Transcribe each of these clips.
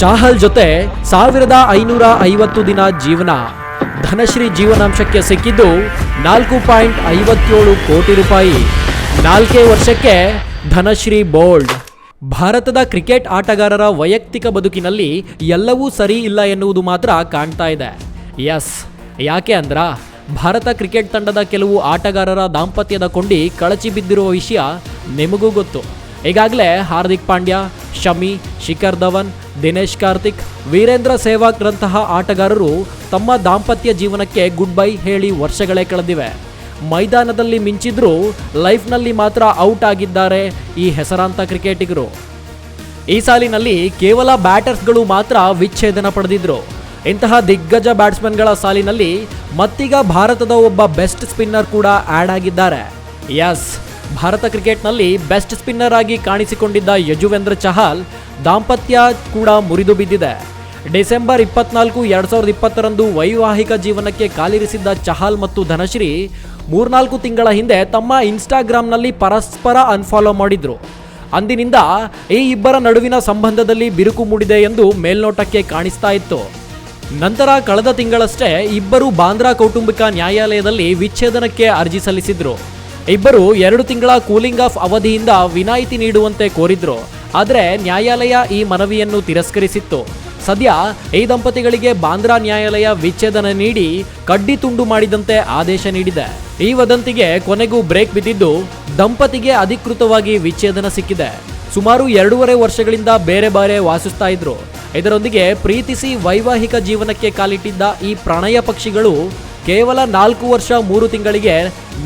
ಚಾಹಲ್ ಜೊತೆ ಸಾವಿರದ ಐನೂರ ಐವತ್ತು ದಿನ ಜೀವನ ಧನಶ್ರೀ ಜೀವನಾಂಶಕ್ಕೆ ಸಿಕ್ಕಿದ್ದು ನಾಲ್ಕು ಪಾಯಿಂಟ್ ಐವತ್ತೇಳು ಕೋಟಿ ರೂಪಾಯಿ. ನಾಲ್ಕೇ ವರ್ಷಕ್ಕೆ ಧನಶ್ರೀ ಬೋಲ್ಡ್. ಭಾರತದ ಕ್ರಿಕೆಟ್ ಆಟಗಾರರ ವೈಯಕ್ತಿಕ ಬದುಕಿನಲ್ಲಿ ಎಲ್ಲವೂ ಸರಿ ಇಲ್ಲ ಎನ್ನುವುದು ಮಾತ್ರ ಕಾಣ್ತಾ ಇದೆ. ಎಸ್ ಯಾಕೆ ಅಂದ್ರ ಭಾರತ ಕ್ರಿಕೆಟ್ ತಂಡದ ಕೆಲವು ಆಟಗಾರರ ದಾಂಪತ್ಯದ ಕೊಂಡಿ ಕಳಚಿ ಬಿದ್ದಿರುವ ವಿಷಯ ನಿಮಗೂ ಗೊತ್ತು. ಈಗಾಗಲೇ ಹಾರ್ದಿಕ್ ಪಾಂಡ್ಯ, ಶಮಿ, ಶಿಖರ್ ಧವನ್ ದಿನೇಶ್ ಕಾರ್ತಿಕ್, ವೀರೇಂದ್ರ ಸೆಹ್ವಾಗ್ರಂತಹ ಆಟಗಾರರು ತಮ್ಮ ದಾಂಪತ್ಯ ಜೀವನಕ್ಕೆ ಗುಡ್ ಬೈ ಹೇಳಿ ವರ್ಷಗಳೇ ಕಳೆದಿವೆ. ಮೈದಾನದಲ್ಲಿ ಮಿಂಚಿದ್ರೂ ಲೈಫ್ನಲ್ಲಿ ಮಾತ್ರ ಔಟ್ ಆಗಿದ್ದಾರೆ ಈ ಹೆಸರಾಂತ ಕ್ರಿಕೆಟಿಗರು. ಈ ಸಾಲಿನಲ್ಲಿ ಕೇವಲ ಬ್ಯಾಟರ್ಸ್ಗಳು ಮಾತ್ರ ವಿಚ್ಛೇದನ ಪಡೆದಿದ್ರು. ಇಂತಹ ದಿಗ್ಗಜ ಬ್ಯಾಟ್ಸ್ಮನ್ಗಳ ಸಾಲಿನಲ್ಲಿ ಮತ್ತೀಗ ಭಾರತದ ಒಬ್ಬ ಬೆಸ್ಟ್ ಸ್ಪಿನ್ನರ್ ಕೂಡ ಆ್ಯಡ್ ಆಗಿದ್ದಾರೆ. ಎಸ್ ಭಾರತ ಕ್ರಿಕೆಟ್ನಲ್ಲಿ ಬೆಸ್ಟ್ ಸ್ಪಿನ್ನರ್ ಆಗಿ ಕಾಣಿಸಿಕೊಂಡಿದ್ದ ಯಜುವೇಂದ್ರ ಚಹಲ್ ದಾಂಪತ್ಯ ಕೂಡ ಮುರಿದು ಬಿದ್ದಿದೆ. ಡಿಸೆಂಬರ್ ಇಪ್ಪತ್ನಾಲ್ಕು ಎರಡ್ ಸಾವಿರದ ಇಪ್ಪತ್ತರಂದು ವೈವಾಹಿಕ ಜೀವನಕ್ಕೆ ಕಾಲಿರಿಸಿದ್ದ ಚಹಲ್ ಮತ್ತು ಧನಶ್ರೀ ಮೂರ್ನಾಲ್ಕು ತಿಂಗಳ ಹಿಂದೆ ತಮ್ಮ ಇನ್ಸ್ಟಾಗ್ರಾಮ್ನಲ್ಲಿ ಪರಸ್ಪರ ಅನ್ಫಾಲೋ ಮಾಡಿದ್ರು. ಅಂದಿನಿಂದ ಈ ಇಬ್ಬರ ನಡುವಿನ ಸಂಬಂಧದಲ್ಲಿ ಬಿರುಕು ಮೂಡಿದೆ ಎಂದು ಮೇಲ್ನೋಟಕ್ಕೆ ಕಾಣಿಸ್ತಾ ಇತ್ತು. ನಂತರ ಕಳೆದ ತಿಂಗಳಷ್ಟೇ ಇಬ್ಬರು ಬಾಂದ್ರಾ ಕೌಟುಂಬಿಕ ನ್ಯಾಯಾಲಯದಲ್ಲಿ ವಿಚ್ಛೇದನಕ್ಕೆ ಅರ್ಜಿ ಸಲ್ಲಿಸಿದ್ರು. ಇಬ್ಬರು ಎರಡು ತಿಂಗಳ ಕೂಲಿಂಗ್ ಆಫ್ ಅವಧಿಯಿಂದ ವಿನಾಯಿತಿ ನೀಡುವಂತೆ ಕೋರಿದ್ರು. ಆದರೆ ನ್ಯಾಯಾಲಯ ಈ ಮನವಿಯನ್ನು ತಿರಸ್ಕರಿಸಿತ್ತು. ಸದ್ಯ ಈ ದಂಪತಿಗಳಿಗೆ ಬಾಂದ್ರಾ ನ್ಯಾಯಾಲಯ ವಿಚ್ಛೇದನ ನೀಡಿ ಕಡ್ಡಿ ತುಂಡು ಮಾಡಿದಂತೆ ಆದೇಶ ನೀಡಿದೆ. ಈ ವದಂತಿಗೆ ಕೊನೆಗೂ ಬ್ರೇಕ್ ಬಿದ್ದಿದ್ದು ದಂಪತಿಗೆ ಅಧಿಕೃತವಾಗಿ ವಿಚ್ಛೇದನ ಸಿಕ್ಕಿದೆ. ಸುಮಾರು ಎರಡೂವರೆ ವರ್ಷಗಳಿಂದ ಬೇರೆ ಬೇರೆ ವಾಸಿಸ್ತಾ ಇದ್ರು. ಇದರೊಂದಿಗೆ ಪ್ರೀತಿಸಿ ವೈವಾಹಿಕ ಜೀವನಕ್ಕೆ ಕಾಲಿಟ್ಟಿದ್ದ ಈ ಪ್ರಣಯ ಪಕ್ಷಿಗಳು ಕೇವಲ ನಾಲ್ಕು ವರ್ಷ ಮೂರು ತಿಂಗಳಿಗೆ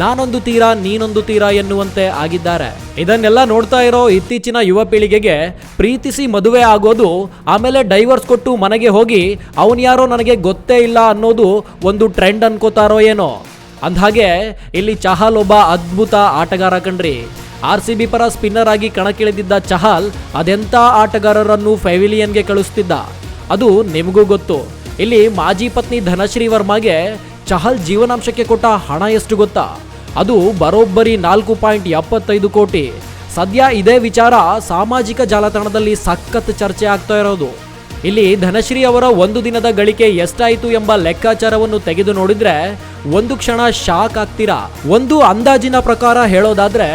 ನಾನೊಂದು ತೀರಾ, ನೀನೊಂದು ತೀರಾ ಎನ್ನುವಂತೆ ಆಗಿದ್ದಾರೆ. ಇದನ್ನೆಲ್ಲ ನೋಡ್ತಾ ಇರೋ ಇತ್ತೀಚಿನ ಯುವ ಪೀಳಿಗೆಗೆ ಪ್ರೀತಿಸಿ ಮದುವೆ ಆಗೋದು, ಆಮೇಲೆ ಡೈವರ್ಸ್ ಕೊಟ್ಟು ಮನೆಗೆ ಹೋಗಿ ಅವನ್ಯಾರೋ ನನಗೆ ಗೊತ್ತೇ ಇಲ್ಲ ಅನ್ನೋದು ಒಂದು ಟ್ರೆಂಡ್ ಅನ್ಕೋತಾರೋ ಏನೋ. ಅಂದ್ಹಾಗೆ, ಇಲ್ಲಿ ಚಹಲ್ ಒಬ್ಬ ಅದ್ಭುತ ಆಟಗಾರ ಕಣ್ರಿ. ಆರ್ ಸಿ ಬಿ ಪರ ಸ್ಪಿನ್ನರ್ ಆಗಿ ಕಣಕ್ಕಿಳಿದಿದ್ದ ಚಹಲ್ ಅದೆಂಥ ಆಟಗಾರರನ್ನು ಫೆವಿಲಿಯನ್ಗೆ ಕಳಿಸ್ತಿದ್ದ? ಅದು ನಿಮಗೂ ಗೊತ್ತು. ಇಲ್ಲಿ ಮಾಜಿ ಪತ್ನಿ ಧನಶ್ರೀ ವರ್ಮಾಗೆ ಚಹಲ್ ಜೀವನಾಂಶಕ್ಕೆ ಕೊಟ್ಟ ಹಣ ಎಷ್ಟು ಗೊತ್ತಾ? ಅದು ಬರೋಬ್ಬರಿ ನಾಲ್ಕು ಪಾಯಿಂಟ್ ಎಪ್ಪತ್ತೈದು ಕೋಟಿ. ಸದ್ಯ ಇದೇ ವಿಚಾರ ಸಾಮಾಜಿಕ ಜಾಲತಾಣದಲ್ಲಿ ಸಖತ್ ಚರ್ಚೆ ಆಗ್ತಾ ಇರೋದು. ಇಲ್ಲಿ ಧನಶ್ರೀ ಅವರ ಒಂದು ದಿನದ ಗಳಿಕೆ ಎಷ್ಟಾಯಿತು ಎಂಬ ಲೆಕ್ಕಾಚಾರವನ್ನು ತೆಗೆದು ನೋಡಿದ್ರೆ ಒಂದು ಕ್ಷಣ ಶಾಕ್ ಆಗ್ತೀರಾ? ಒಂದು ಅಂದಾಜಿನ ಪ್ರಕಾರ ಹೇಳೋದಾದ್ರೆ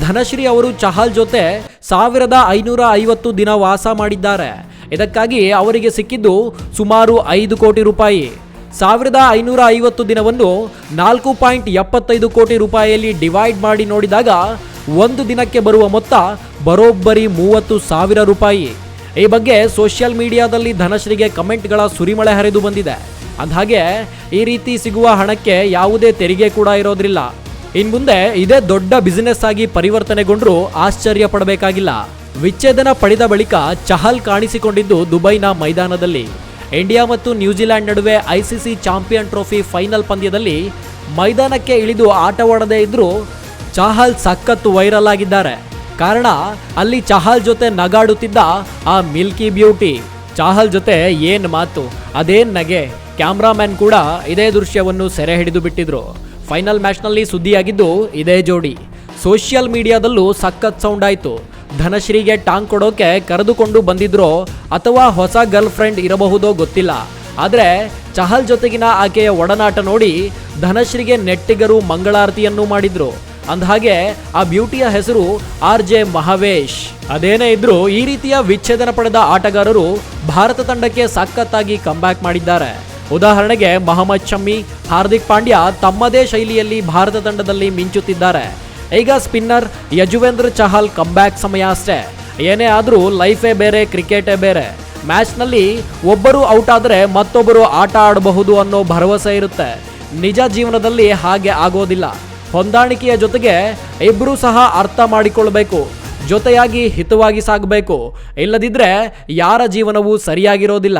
ಧನಶ್ರೀ ಅವರು ಚಹಲ್ ಜೊತೆ ಸಾವಿರದ ಐನೂರ ಐವತ್ತು ದಿನ ವಾಸ ಮಾಡಿದ್ದಾರೆ. ಇದಕ್ಕಾಗಿ ಅವರಿಗೆ ಸಿಕ್ಕಿದ್ದು ಸುಮಾರು ಐದು ಕೋಟಿ ರೂಪಾಯಿ. ಸಾವಿರದ ಐನೂರ ಐವತ್ತು ದಿನವನ್ನು ನಾಲ್ಕು ಪಾಯಿಂಟ್ ಎಪ್ಪತ್ತೈದು ಕೋಟಿ ರೂಪಾಯಿಯಲ್ಲಿ ಡಿವೈಡ್ ಮಾಡಿ ನೋಡಿದಾಗ ಒಂದು ದಿನಕ್ಕೆ ಬರುವ ಮೊತ್ತ ಬರೋಬ್ಬರಿ ಮೂವತ್ತು ಸಾವಿರ ರೂಪಾಯಿ. ಈ ಬಗ್ಗೆ ಸೋಷಿಯಲ್ ಮೀಡಿಯಾದಲ್ಲಿ ಧನಶ್ರೀಗೆ ಕಮೆಂಟ್ಗಳ ಸುರಿಮಳೆ ಹರಿದು ಬಂದಿದೆ. ಅಂದಹಾಗೆ ಈ ರೀತಿ ಸಿಗುವ ಹಣಕ್ಕೆ ಯಾವುದೇ ತೆರಿಗೆ ಕೂಡ ಇರೋದ್ರಿಲ್ಲ. ಇನ್ ಮುಂದೆ ಇದೇ ದೊಡ್ಡ ಬಿಸಿನೆಸ್ ಆಗಿ ಪರಿವರ್ತನೆಗೊಂಡರೂ ಆಶ್ಚರ್ಯ ಪಡಬೇಕಾಗಿಲ್ಲ. ವಿಚ್ಛೇದನ ಪಡೆದ ಬಳಿಕ ಚಹಲ್ ಕಾಣಿಸಿಕೊಂಡಿದ್ದು ದುಬೈನ ಮೈದಾನದಲ್ಲಿ. ಇಂಡಿಯಾ ಮತ್ತು ನ್ಯೂಜಿಲೆಂಡ್ ನಡುವೆ ಐಸಿಸಿ ಚಾಂಪಿಯನ್ ಟ್ರೋಫಿ ಫೈನಲ್ ಪಂದ್ಯದಲ್ಲಿ ಮೈದಾನಕ್ಕೆ ಇಳಿದು ಆಟವಾಡದೇ ಇದ್ದರೂ ಚಾಹಲ್ ಸಖತ್ತು ವೈರಲ್ ಆಗಿದ್ದಾರೆ. ಕಾರಣ, ಅಲ್ಲಿ ಚಹಲ್ ಜೊತೆ ನಗಾಡುತ್ತಿದ್ದ ಆ ಮಿಲ್ಕಿ ಬ್ಯೂಟಿ. ಚಾಹಲ್ ಜೊತೆ ಏನ್ ಮಾತು? ಅದೇನ್ ನಗೆ? ಕ್ಯಾಮ್ರಾಮ್ಯಾನ್ ಕೂಡ ಇದೇ ದೃಶ್ಯವನ್ನು ಸೆರೆ ಹಿಡಿದು ಬಿಟ್ಟಿದ್ರು. ಫೈನಲ್ ಮ್ಯಾಚ್ನಲ್ಲಿ ಸುದ್ದಿಯಾಗಿದ್ದು ಇದೇ ಜೋಡಿ. ಸೋಷಿಯಲ್ ಮೀಡಿಯಾದಲ್ಲೂ ಸಖತ್ ಸೌಂಡ್ ಆಯಿತು. ಧನಶ್ರೀಗೆ ಟಾಂಗ್ ಕೊಡೋಕೆ ಕರೆದುಕೊಂಡು ಬಂದಿದ್ರೋ ಅಥವಾ ಹೊಸ ಗರ್ಲ್ ಫ್ರೆಂಡ್ ಇರಬಹುದೋ ಗೊತ್ತಿಲ್ಲ. ಆದರೆ ಚಹಲ್ ಜೊತೆಗಿನ ಆಕೆಯ ಒಡನಾಟ ನೋಡಿ ಧನಶ್ರೀಗೆ ನೆಟ್ಟಿಗರು ಮಂಗಳಾರತಿಯನ್ನು ಮಾಡಿದ್ರು. ಅಂದಹಾಗೆ ಆ ಬ್ಯೂಟಿಯ ಹೆಸರು ಆರ್ ಜೆ ಮಹಾವೇಶ್. ಅದೇನೇ ಇದ್ರೂ ಈ ರೀತಿಯ ವಿಚ್ಛೇದನ ಪಡೆದ ಆಟಗಾರರು ಭಾರತ ತಂಡಕ್ಕೆ ಸಖತ್ತಾಗಿ ಕಂಬ್ಯಾಕ್ ಮಾಡಿದ್ದಾರೆ. ಉದಾಹರಣೆಗೆ ಮೊಹಮ್ಮದ್ ಶಮ್ಮಿ, ಹಾರ್ದಿಕ್ ಪಾಂಡ್ಯ ತಮ್ಮದೇ ಶೈಲಿಯಲ್ಲಿ ಭಾರತ ತಂಡದಲ್ಲಿ ಮಿಂಚುತ್ತಿದ್ದಾರೆ. ಈಗ ಸ್ಪಿನ್ನರ್ ಯಜುವೇಂದ್ರ ಚಹಲ್ ಕಂಬ್ಯಾಕ್ ಸಮಯ ಅಷ್ಟೇ. ಏನೇ ಆದರೂ ಲೈಫೇ ಬೇರೆ ಕ್ರಿಕೆಟೇ ಬೇರೆ. ಮ್ಯಾಚ್ನಲ್ಲಿ ಒಬ್ಬರು ಔಟ್ ಆದರೆ ಮತ್ತೊಬ್ಬರು ಆಟ ಆಡಬಹುದು ಅನ್ನೋ ಭರವಸೆ ಇರುತ್ತೆ. ನಿಜ ಜೀವನದಲ್ಲಿ ಹಾಗೆ ಆಗೋದಿಲ್ಲ. ಹೊಂದಾಣಿಕೆಯ ಜೊತೆಗೆ ಇಬ್ಬರೂ ಸಹ ಅರ್ಥ ಮಾಡಿಕೊಳ್ಬೇಕು. ಜೊತೆಯಾಗಿ ಹಿತವಾಗಿ ಸಾಗಬೇಕು. ಇಲ್ಲದಿದ್ದರೆ ಯಾರ ಜೀವನವೂ ಸರಿಯಾಗಿರೋದಿಲ್ಲ.